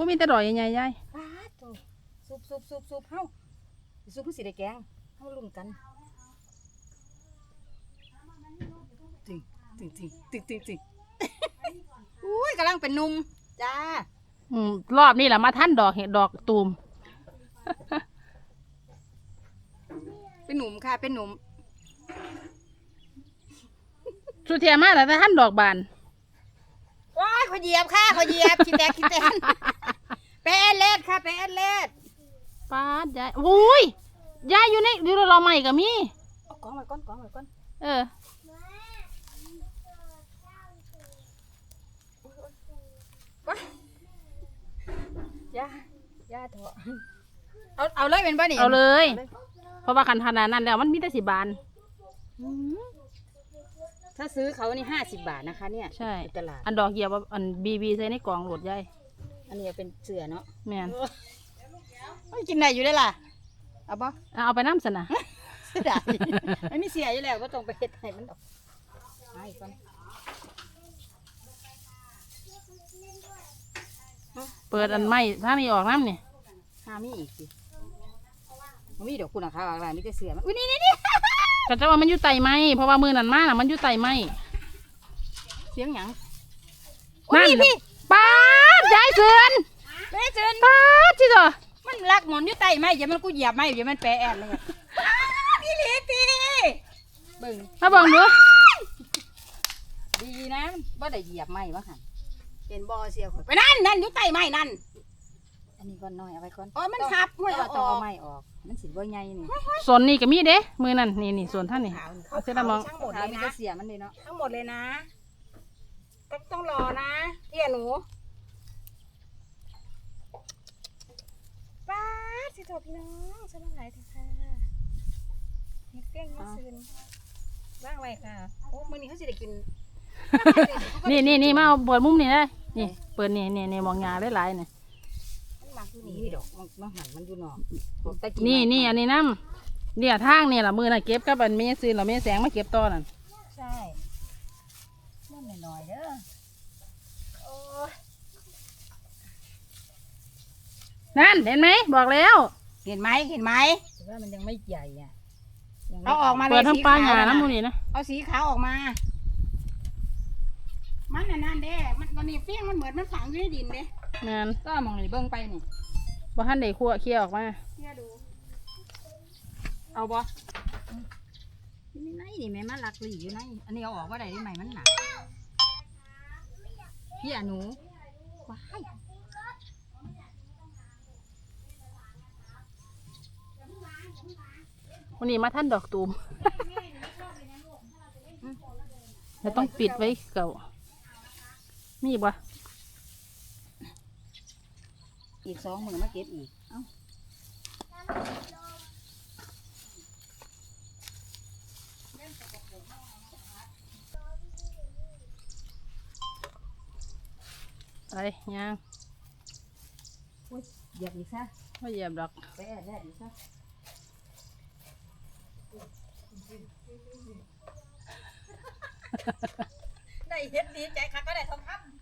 อ้มีแต่ดอกใหญ่ๆยายปาดโถซุบซุบซุบซุบเฮาซุบคือสิได้แกงเฮาลุ้นกันตึงตึงตึงตึงตึงตึงอุ้ยกำลังเป็นหนุ่มจ้าอืมรอบนี้แหละมาท่านดอกเห็ดดอกตูม เป็นหนุ่มค่ะเป็นหนุ่มสุเทียมาแต่ท่านดอกบานว้ายเขาเหยียบค่ะเขาเหยียบขี้แตกขี้แตน เป็นแอดเลดค่ะเป็นแอดเลดป้าดยายโอ้ยยายอยู่ในอยู่ในเราใหม่ก็มีเอากองไว้ก่อนกองไว้ก่อนเออ ย่าย่าเถอะเอาเอาเลยเป็นป่ะนี่เอาเลยอาเพราะว่าคันธนาดนั้นแล้วมันมีแต่สิบาน อืมถ้าซื้อเขานี่ห้าสิบบาทนะคะ เนี่ยใช่ ในตลาดอันดอกเหยียบว่าอันบีบีใส่ในกล่องโหลดยาย อันนี้เป็นเสือเนาะแม่นไม่กินได้อยู่ได้ล่ะเอาบ่เอาเอาไปน้ำสนะเสียดายไม่มีเสียอยู่แล้วก็ต้องไปเฮ็ดให้มันดอกไปก่อนเปิดอันไม้ถ้ามีออกน้ำนี่หามีอีกสิมันมีดอกคุณอะค่ะอะไรมีแต่เสือมันอุ้ยนี่นี่นี่ก็จะว่ามันอยู่ไตไม้เพราะว่ามือนั่นมาน่ะมันอยู่ไตไม้เสียงหยังนั่นอุ้ยพี่ ป้าดยายเสือนแม่เจินป้าดที่ต่อมันรักหมอนอยู่ใต้ไม้อย่ามันกูเหยียบไม้อย่ามันแปรแอดเลยอะอ้าวพี่ลีตีเบิ่งมาเบังดูดีนะว่าได้เหยียบไม้วะค่ะเป็นบอเสียคนไปนั่นนั่นอยู่ใต้ไม้นั่นอันนี้ก่อนหน่อยเอาไว้ก่อนอ๋อมันหับห้วยเอาต้องเอาไม้ออก มันสิบ่ใหญ่นี่ส่วนนี้ก็มีเด้มือนั่นนี่นี่ส่วนท่านนี่เอาเสร็จแล้วมั้งทั้งหมดเลยนะเสียมันเลยเนาะทั้งหมดเลยนะ ต้องต้องรอนะเพี่ยหนูป้าดสิโถพี่น้องฉันมาหายเถอะค่ะเฮ็ดเปี้ยงเฮ็ดซืนว่างไว้ค่ะโอ้มื้อนี้เขาสิได้กิน นี่นี่นี่มาเอาเปิดมุมนี่ได้นี่ เปิดนี่นี่นี่มองยาหลายๆนี่มันมักอยู่นี่ดอกมันมันหันมันอยู่นอกตะกี้นี่นี่อันนี้น้ำเนี่ยทางนี่ละมือน่ะเก็บกับอันเมซื้อเราเมแสงมาเก็บต่อนั่น ใช่มันหน่อยๆเด้อ โอ้ย นั่นเห็นไหมบอกแล้วเห็นไหมเห็นไหมแต่ว่ามันยังไม่ใหญ่อะยังไม่เอาออกมาเลยเปิดทั้งปลาหยาสีขวน้ำมูนี่นะเอาสีขาวออกมา มันน่ะนั่นเด้มันตอนนี้เฟี้ยงมันเหมือนมันฝังอยู่ในดินเด้แม่นก็มองนี่เบิ้งไปนี่บ่ทันได้คั่วเคี่ยวออกมาเพี่ยดูเอาบ่นี่ไหนนี่แม่มันหลักหลีอยู่ไหนอันนี้เอาออกว่าได้ได้ไหมมันหนักพี่อะหนูว้าย วันนี้มาท่านดอกตูมแล้วต้องปิดไว้เก่า มีอีกบ่อีกสองมือมาเก็บอีก เอ้าอะไรยังเหยียบอีกซะไม่เหยียบดอก ไปแอดแดดอีกซะ ได้เฮ็ดดีใจค่ะก็ได้ทองคำ